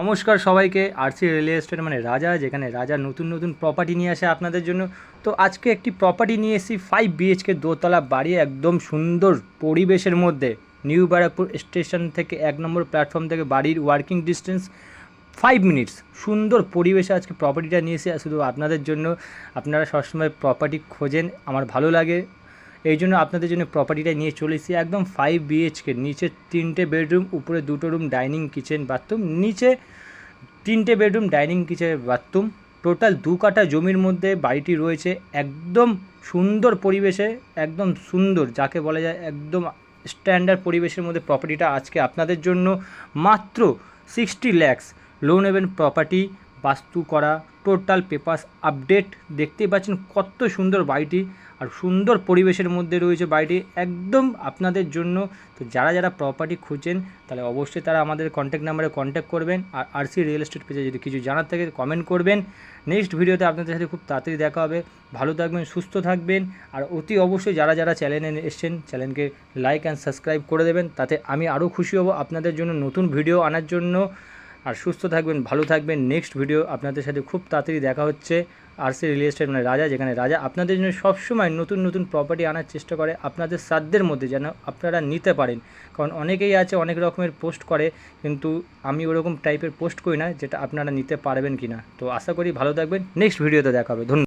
নমস্কার সবাইকে RC real estate মানে রাজা, যেখানে রাজা নতুন নতুন প্রপার্টি নিয়ে আসে আপনাদের জন্য। তো আজকে একটি প্রপার্টি নিয়ে এসেছি ফাইভ বিএইচকে দোতলা বাড়ি, একদম সুন্দর পরিবেশের মধ্যে। নিউ ব্যারাকপুর স্টেশন থেকে এক নম্বর প্ল্যাটফর্ম থেকে বাড়ির ওয়ার্কিং ডিস্টেন্স ফাইভ মিনিটস সুন্দর পরিবেশে আজকে প্রপার্টিটা নিয়ে এসে শুধু আপনাদের জন্য। আপনারা সবসময় প্রপার্টি খোঁজেন, আমার ভালো লাগে। এই জন্য আপনাদের জন্য প্রপার্টিটা নিয়ে চলে এসেছি একদম ফাইভ বিএইচকে নিচে তিনটে বেডরুম উপরে দুটো রুম ডাইনিং কিচেন বাথরুম নিচে তিনটে bedroom dining kitchen bathroom total দু কাঠা জমির মধ্যে বাড়িটি রয়েছে, একদম সুন্দর পরিবেশে, একদম সুন্দর, যাকে বলা যায় একদম স্ট্যান্ডার্ড পরিবেশের মধ্যে প্রপার্টিটা আজকে আপনাদের জন্য। মাত্র সিক্সটি ল্যাক্স লোন নেবেন প্রপার্টি বাস্তু করা টোটাল পেপার্স আপডেট দেখতেই পাচ্ছেন কত সুন্দর বাড়িটি আর সুন্দর পরিবেশের মধ্যে রয়েছে বাড়িটি একদম আপনাদের জন্য। তো যারা যারা প্রপার্টি খুঁজছেন, তাহলে অবশ্যই তারা আমাদের কন্ট্যাক্ট নাম্বারে কন্ট্যাক্ট করবেন আর আরসি রিয়েল এস্টেট পেজে যদি কিছু জানার থাকে কমেন্ট করবেন। নেক্সট ভিডিওতে আপনাদের সাথে খুব তাড়াতাড়ি দেখা হবে। ভালো থাকবেন, সুস্থ থাকবেন আর অতি অবশ্যই যারা যারা চ্যানেলে এসছেন চ্যানেলকে লাইক অ্যান্ড সাবস্ক্রাইব করে দেবেন। তাতে আমি আরও খুশি হব আপনাদের জন্য নতুন ভিডিও আনার জন্য। আর সুস্থ থাকবেন, ভালো থাকবেন। নেক্সট ভিডিও আপনাদের সাথে খুব তাড়াতাড়ি দেখা হচ্ছে আর সি রিয়েল এস্টেট মানে রাজা, যেখানে রাজা আপনাদের জন্য সবসময় নতুন নতুন প্রপার্টি আনার চেষ্টা করে, আপনাদের সাধ্যের মধ্যে যেন আপনারা নিতে পারেন। কারণ অনেকেই আছে, অনেক রকমের পোস্ট করে, কিন্তু আমি ওরকম টাইপের পোস্ট করি না, যেটা আপনারা নিতে পারবেন কি না তো আশা করি ভালো থাকবেন। নেক্সট ভিডিওতে দেখা হবে। ধন্যবাদ।